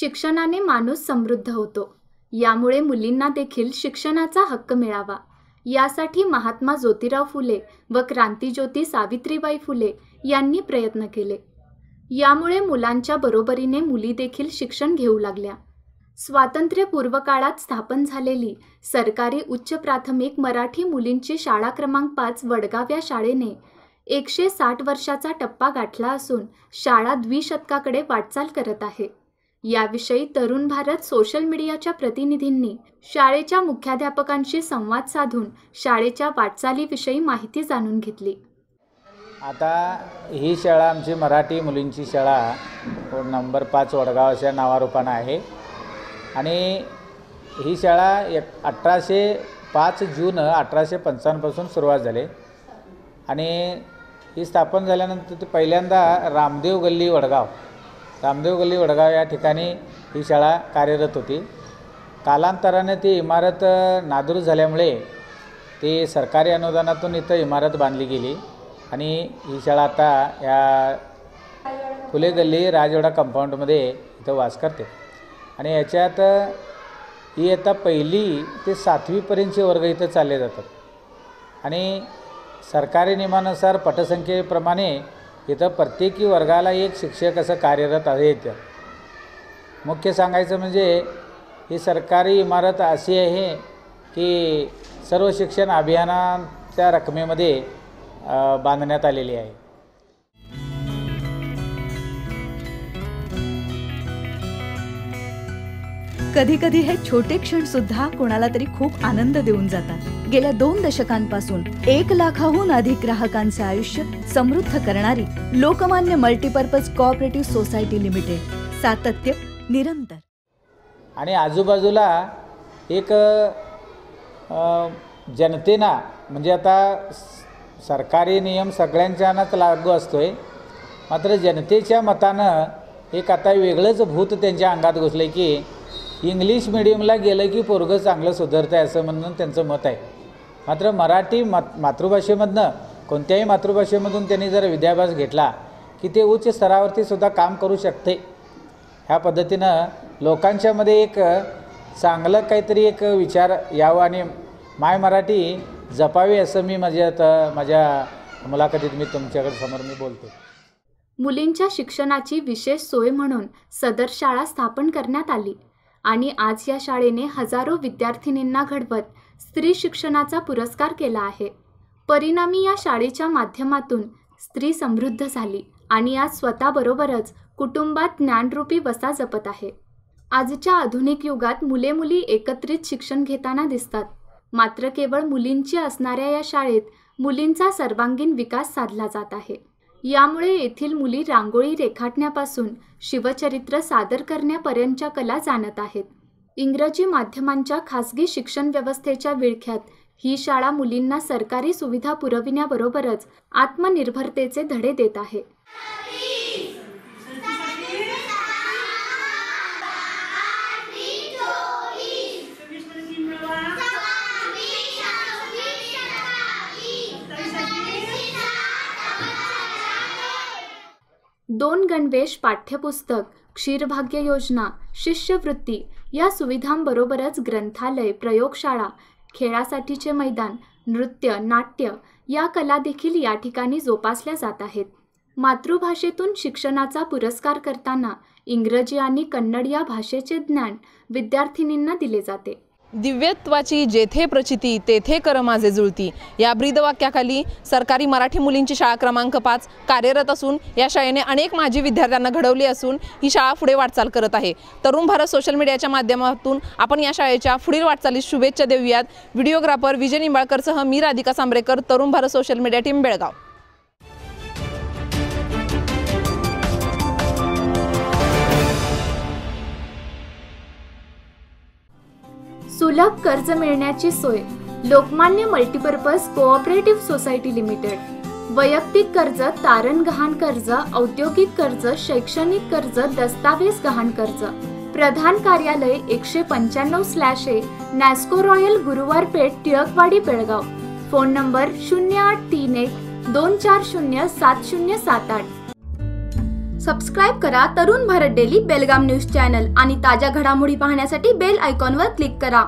शिक्षणाने माणूस समृद्ध होतो. यामुळे मुलींना देखील शिक्षणाचा हक्क मिळावा. यासाठी महात्मा ज्योतिराव फुले व क्रांतीज्योती सावित्रीबाई फुले यांनी प्रयत्न केले. यामुळे मुलांच्या बरोबरीने मुली देखील शिक्षण घेऊ लागल्या. स्वातंत्र्यपूर्व काळात स्थापन झालेली सरकारी उच्च प्राथमिक मराठी मुलींची शाळा क्रमांक पाच वडगाव या शाळेने एकशे साठ वर्षाचा टप्पा गाठला असून शाळा द्विशतकाकडे वाटचाल करत आहे. याविषयी तरुण भारत सोशल मीडियाच्या प्रतिनिधींनी शाळेच्या मुख्याध्यापकांशी संवाद साधून शाळेच्या वाटचालीविषयी माहिती जाणून घेतली. आता ही शाळा आमची मराठी मुलींची शाळा. नंबर पाच वडगाव अशा नावारूपानं आहे. आणि ही शाळा एक अठराशे पाच जून अठराशे पंचावन्नपासून सुरुवात झाली. आणि ही स्थापन झाल्यानंतर ते पहिल्यांदा रामदेव गल्ली वडगाव. रामदेव गल्ली वडगाव या ठिकाणी ही शाळा कार्यरत होती. कालांतराने ती इमारत नादूर झाल्यामुळे ती सरकारी अनुदानातून इथं इमारत बांधली गेली आणि ही शाळा आता या फुले गल्ली राजवाडा कंपाऊंडमध्ये इथं वास करते. आणि याच्यात ही आता पहिली ते सातवीपर्यंतचे वर्ग इथं चालले जातात. आणि सरकारी नियमानुसार पटसंख्येप्रमाणे इथं प्रत्येकी वर्गाला एक शिक्षक असं कार्यरत आहे इथं. मुख्य सांगायचं म्हणजे ही सरकारी इमारत अशी आहे की सर्व शिक्षण अभियानाच्या रकमेमध्ये बांधण्यात आलेली आहे. कधी कधी हे छोटे क्षण सुद्धा कोणाला तरी खूप आनंद देऊन जातात. गेल्या दोन दशकांपासून एक लाखाहून अधिक ग्राहकांचे आयुष्य समृद्ध करणारी Lokmanya multipurpose cooperative society limited सातत्य निरंतर. आणि आजूबाजूला एक जनतेना म्हणजे आता सरकारी नियम सगळ्यांच्यानाच लागू असतो आहे मात्र जनतेच्या मतानं एक आता वेगळंच भूत त्यांच्या अंगात घुसलं आहे की इंग्लिश मिडियमला गेलं की पोरगं चांगलं सुधारतं आहे असं म्हणून त्यांचं मत आहे. मात्र मराठी मात मातृभाषेमधनं कोणत्याही मातृभाषेमधून त्यांनी जर विद्याभ्यास घेतला की ते उच्च स्तरावरती सुद्धा काम करू शकते. ह्या पद्धतीनं लोकांच्यामध्ये एक चांगलं काहीतरी एक विचार यावं आणि माय मराठी जपावी असं मी माझ्या आता माझ्या मुलाखतीत मी तुमच्याकडे समोर मी बोलतो मुलींच्या शिक्षणाची विशेष सोय म्हणून सदर शाळा स्थापन करण्यात आली. आणि आज या शाळेने हजारो विद्यार्थिनींना घडवत स्त्री शिक्षणाचा पुरस्कार केला आहे. परिणामी या शाळेच्या माध्यमातून स्त्री समृद्ध झाली आणि आज स्वतःबरोबरच कुटुंबात ज्ञानरूपी वसा जपत आहे. आजच्या आधुनिक युगात मुले मुली एकत्रित शिक्षण घेताना दिसतात. मात्र केवळ मुलींची असणाऱ्या या शाळेत मुलींचा सर्वांगीण विकास साधला जात आहे. यामुळे येथील मुली रांगोळी रेखाटण्यापासून शिवचरित्र सादर करण्यापर्यंतच्या कला जाणत आहेत. इंग्रजी माध्यमांच्या खासगी शिक्षण व्यवस्थेच्या विळख्यात ही शाळा मुलींना सरकारी सुविधा पुरविण्याबरोबरच आत्मनिर्भरतेचे धडे देत आहे. दोन गणवेश पाठ्यपुस्तक क्षीरभाग्य योजना शिष्यवृत्ती या सुविधांबरोबरच ग्रंथालय प्रयोगशाळा खेळासाठीचे मैदान नृत्य नाट्य या कला देखील या ठिकाणी जोपासल्या जात आहेत. मातृभाषेतून शिक्षणाचा पुरस्कार करताना इंग्रजी आणि कन्नड या भाषेचे ज्ञान विद्यार्थिनींना दिले जाते. दिव्यत्वाची जेथे प्रचिती तेथे कर माझे जुळती. या ब्रीदवाक्याखाली सरकारी मराठी मुलींची शाळा क्रमांक पाच कार्यरत असून या शाळेने अनेक माजी विद्यार्थ्यांना घडवली असून ही शाळा पुढे वाटचाल करत आहे. तरुण भारत सोशल मीडियाच्या माध्यमातून आपण या शाळेच्या पुढील वाटचालीस शुभेच्छा देऊयात. व्हिडिओग्राफर विजय निंबाळकरसह मी Radhika Sambrekar Tarun Bharat social media team Belgaum. सुलभ कर्ज मिळण्याची सोय Lokmanya multipurpose cooperative society limited. वैयक्तिक कर्ज तारण गहाण कर्ज औद्योगिक कर्ज शैक्षणिक कर्ज दस्तावेज गहाण कर्ज. प्रधान कार्यालय एकशे पंच्याण्णव स्लॅश ए नॅस्को रॉयल गुरुवार पेठ टिळकवाडी बेळगाव. फोन नंबर शून्य आठ तीन एक दोन चार शून्य सात शून्य सात आठ. सबस्क्राईब करा Tarun Bharat daily Belgaum news channel आणि ताज्या घडामोडी पाहण्यासाठी बेल आयकॉनवर क्लिक करा.